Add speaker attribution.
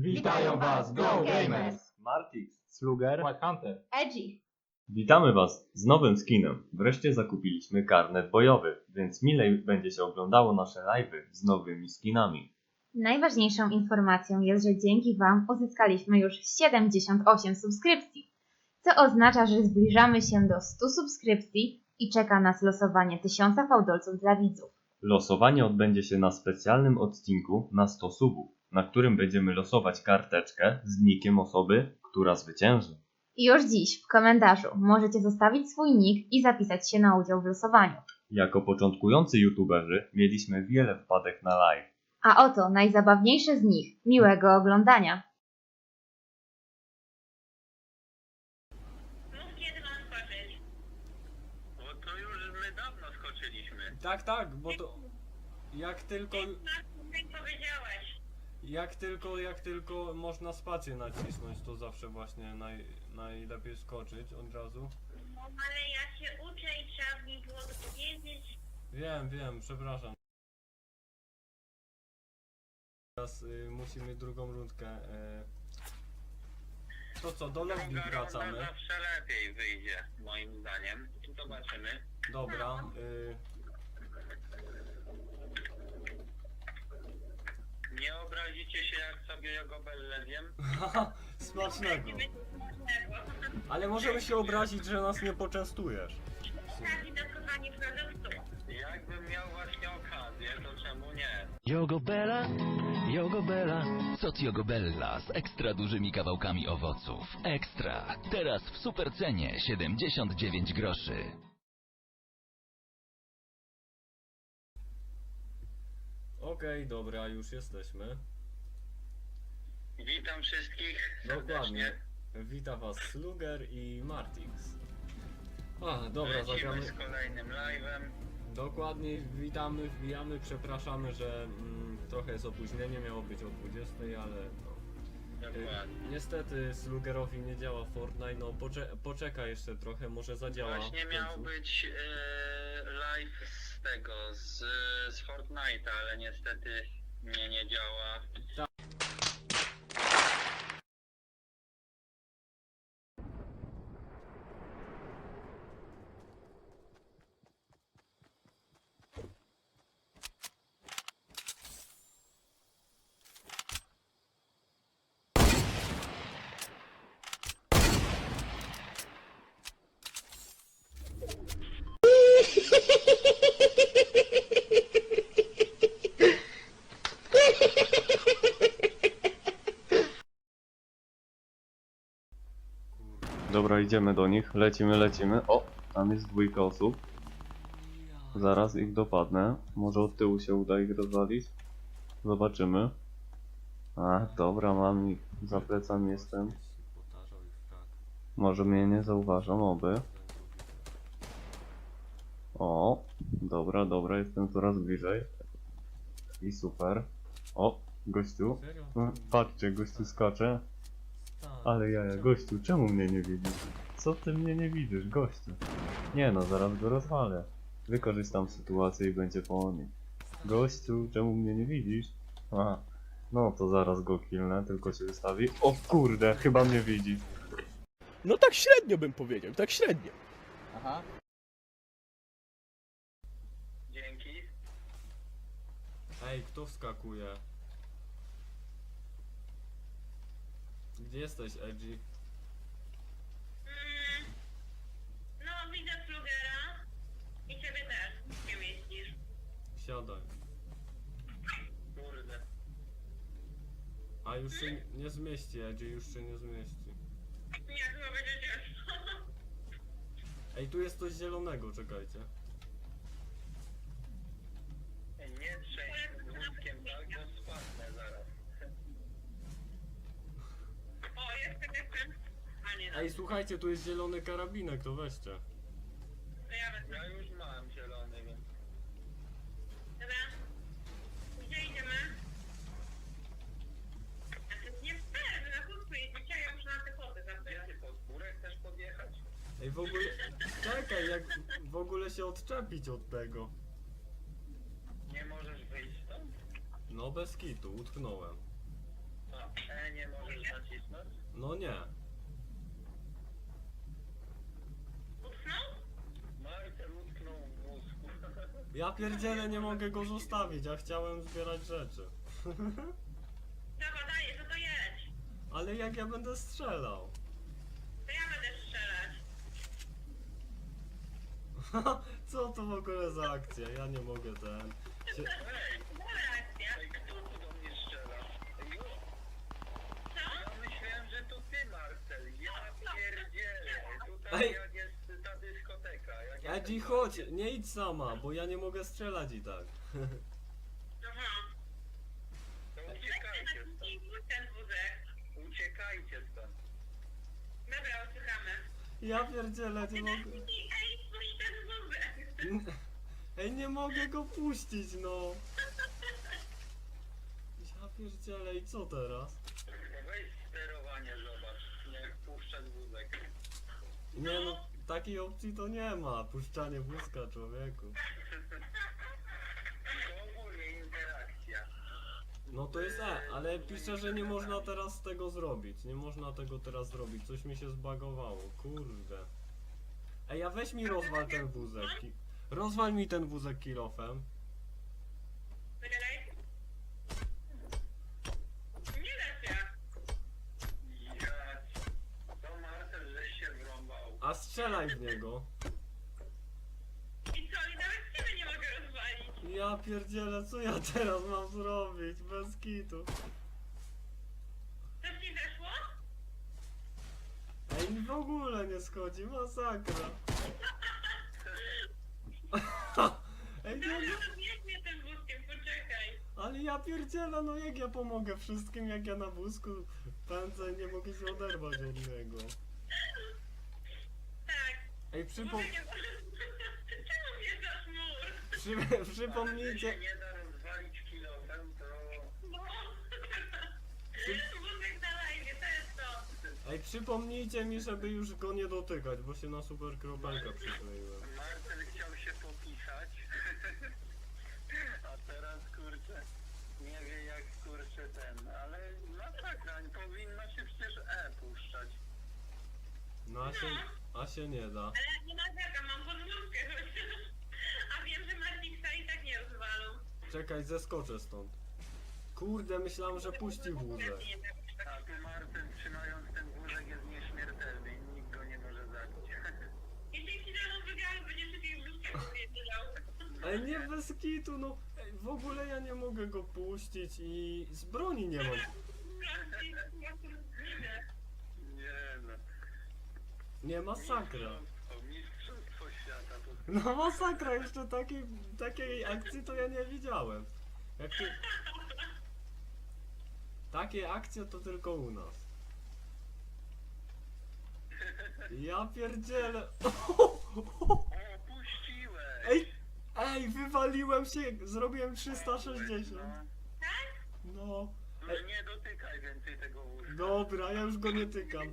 Speaker 1: Witają Was Go Gamers!
Speaker 2: Martix, Sluger.
Speaker 1: White Hunter.
Speaker 3: Edgy.
Speaker 2: Witamy Was z nowym skinem. Wreszcie zakupiliśmy karnet bojowy, więc milej będzie się oglądało nasze live'y z nowymi skinami.
Speaker 3: Najważniejszą informacją jest, że dzięki Wam uzyskaliśmy już 78 subskrypcji, co oznacza, że zbliżamy się do 100 subskrypcji i czeka nas losowanie 1000 fałdolców dla widzów.
Speaker 2: Losowanie odbędzie się na specjalnym odcinku na 100 subów, na którym będziemy losować karteczkę z nikiem osoby, która zwycięży.
Speaker 3: I już dziś w komentarzu możecie zostawić swój nick i zapisać się na udział w losowaniu.
Speaker 2: Jako początkujący youtuberzy mieliśmy wiele wpadek na live.
Speaker 3: A oto najzabawniejsze z nich. Miłego oglądania.
Speaker 4: Kiedy mam skoczyć. Bo to już my dawno skoczyliśmy.
Speaker 5: Tak, tak, bo to jak tylko,
Speaker 4: Jak powiedziałeś.
Speaker 5: Jak tylko, jak tylko można spację nacisnąć, to zawsze właśnie naj, najlepiej skoczyć od razu.
Speaker 4: No ale ja się uczę i trzeba mi było to powiedzieć.
Speaker 5: Wiem, wiem, przepraszam. Teraz y, musimy drugą rundkę. Y. To co, do lobby
Speaker 4: Druga
Speaker 5: wracamy.
Speaker 4: runda zawsze lepiej wyjdzie, moim zdaniem. Zobaczymy.
Speaker 5: Dobra. Y,
Speaker 4: Nie obrazicie się jak sobie Jogobelle zjem.
Speaker 5: haha, smacznego. Ale możemy się obrazić, że nas nie poczęstujesz.
Speaker 4: Produktu. Jakbym miał właśnie okazję, to czemu nie?
Speaker 6: Jogobella, Jogobella, Sot Jogobella z ekstra dużymi kawałkami owoców. Ekstra. Teraz w supercenie 79 groszy.
Speaker 5: Okej, dobra, już jesteśmy.
Speaker 4: Witam wszystkich
Speaker 5: Dokładnie.
Speaker 4: serdecznie.
Speaker 5: Witam was Sluger i Martix. A, dobra,
Speaker 4: Lecimy
Speaker 5: zagramy.
Speaker 4: z kolejnym live'em.
Speaker 5: Dokładnie, witamy, wbijamy, przepraszamy, że mm, trochę jest opóźnienie, miało być o 20, ale no.
Speaker 4: Dokładnie.
Speaker 5: niestety Slugerowi nie działa Fortnite, no pocze poczeka jeszcze trochę, może zadziała.
Speaker 4: Właśnie
Speaker 5: w
Speaker 4: miał być e, live z tego, z, z ale niestety nie, nie działa.
Speaker 2: Idziemy do nich, lecimy, lecimy. O, tam jest dwójka osób. Zaraz ich dopadnę. Może od tyłu się uda ich rozwalić. Zobaczymy. A, dobra, mam ich. Za plecami jestem. Może mnie nie zauważą, oby. O, dobra, dobra, jestem coraz bliżej. I super. O, gościu. Patrzcie, gościu skacze.
Speaker 5: Tak.
Speaker 2: Ale jaja, gościu, czemu mnie nie widzisz? Co ty mnie nie widzisz, gościu? Nie no, zaraz go rozwalę. Wykorzystam sytuację i będzie po mnie. Gościu, czemu mnie nie widzisz? Aha. No to zaraz go killnę, tylko się wystawi. O kurde, chyba mnie widzi.
Speaker 7: No tak średnio bym powiedział, tak średnio.
Speaker 4: Dzięki.
Speaker 5: Ej, kto wskakuje? Gdzie jesteś, Edgy?
Speaker 4: Mm, no widzę flugera i ciebie też nie mieścisz.
Speaker 5: Siadaj.
Speaker 4: Kurde.
Speaker 5: A już się nie zmieści, Edgy, już się nie zmieści.
Speaker 4: Nie, chyba będzie ciężko.
Speaker 5: Ej, tu jest coś zielonego, czekajcie.
Speaker 4: Nie trzęść łóżkiem tak, bo spadnę zaraz. O, jestem, jestem. A nie, no,
Speaker 5: Ej, słuchajcie, tu jest zielony karabinek, to weźcie.
Speaker 4: to ja wezmę. Ja już mam zielony, więc... Dobra. Gdzie idziemy? A to jest nie fair, wy na krótko jedziecie, a ja muszę na te pody zapytać. Gdzie ty pod górę chcesz podjechać?
Speaker 5: Ej, w ogóle... Czekaj, jak w ogóle się odczepić od tego.
Speaker 4: Nie możesz wyjść stąd?
Speaker 5: No bez kitu, utknąłem.
Speaker 4: A, E, nie możesz nacisnąć?
Speaker 5: No nie.
Speaker 4: Marcel utknął w mózgu.
Speaker 5: Ja pierdzielę, nie mogę go zostawić, ja chciałem zbierać rzeczy.
Speaker 8: Dobra, dajesz, no to jedź.
Speaker 5: Ale jak ja będę strzelał?
Speaker 8: To ja będę strzelać.
Speaker 5: Co to w ogóle za akcja? Ja nie mogę ten. Się...
Speaker 8: Dobra akcja.
Speaker 4: Ej, kto tu do mnie strzela? Ej, jo,
Speaker 8: Co?
Speaker 4: ja myślałem, że to ty, Marcel. Ja pierdzielę. Tutaj
Speaker 5: Ej.
Speaker 4: jak jest ta dyskoteka. Jak
Speaker 5: Edzi, chodź, nie idź sama, bo ja nie mogę strzelać i tak.
Speaker 8: Aha.
Speaker 4: To uciekajcie stąd.
Speaker 8: Ten wózek.
Speaker 4: Uciekajcie stąd.
Speaker 8: Dobra, uciekamy.
Speaker 5: Ja pierdzielę, nie mogę.
Speaker 8: Ej, puść ten wózek.
Speaker 5: Ej, nie mogę go puścić, no. Ja pierdzielę, i co teraz?
Speaker 4: No Weź sterowanie, zobacz. Jak puszczać wózek.
Speaker 5: Nie no, takiej opcji to nie ma, puszczanie wózka człowieku.
Speaker 4: Interakcja.
Speaker 5: No to jest E, ale pisze, że nie można teraz tego zrobić. Nie można tego teraz zrobić. Coś mi się zbagowało, kurde. Ej, a weź mi rozwal ten wózek. Rozwal mi ten wózek kilofem.
Speaker 8: Wygadaj. Nie da się.
Speaker 4: Ja... To Marcel, żeś się wrąbał.
Speaker 5: A strzelaj w niego.
Speaker 8: I co? I nawet ciebie nie mogę rozwalić.
Speaker 5: Ja pierdzielę, co ja teraz mam zrobić? Bez kitu.
Speaker 8: Coś ci weszło?
Speaker 5: Ej, mi w ogóle nie schodzi, masakra. Ej, nie, nie.
Speaker 8: Dobra, biegnie tym wózkiem, poczekaj.
Speaker 5: Ale ja pierdzielę, no jak ja pomogę wszystkim, jak ja na wózku pędzę, nie mogę się oderwać od niego. Ej,
Speaker 8: jest... Czemu w mur?
Speaker 5: Przy... przypomnijcie...
Speaker 4: się nie da rozwalić kilofem, to...
Speaker 8: No. Wózek na live, to jest to.
Speaker 5: Ej, przypomnijcie mi, żeby już go nie dotykać, bo się na super kropelkę przykleiłem.
Speaker 4: Marcel chciał się popisać, a teraz kurczę, nie wie jak kurczę ten, ale masakra, powinno się przecież E puszczać.
Speaker 5: No a się, a się nie da.
Speaker 8: Ale nie narzekam, mam podwózkę chociaż. A wiem, że Martixa i tak nie rozwalą.
Speaker 5: Czekaj, zeskoczę stąd. Kurde, myślałem, że puści wózek.
Speaker 4: A tu Marcel trzymając ten wózek jest nieśmiertelny i nikt go nie może zabić.
Speaker 8: Jeśli ci daną wygrałem, będzie szybciej wózkiem wjeżdżał.
Speaker 5: Ej, nie bez kitu, no. Ej, w ogóle ja nie mogę go puścić i z broni nie mam.
Speaker 4: Nie no.
Speaker 5: Nie, masakra.
Speaker 4: Mistrzostwo, mistrzostwo świata to
Speaker 5: No masakra, jeszcze takiej, takiej akcji to ja nie widziałem. Jak ty... Takie akcje to tylko u nas. Ja pierdzielę. Ej, ej, wywaliłem się, zrobiłem 360.
Speaker 4: No,
Speaker 5: No,
Speaker 4: no nie dotykaj więcej tego łóżka.
Speaker 5: dobra, ja już go nie tykam.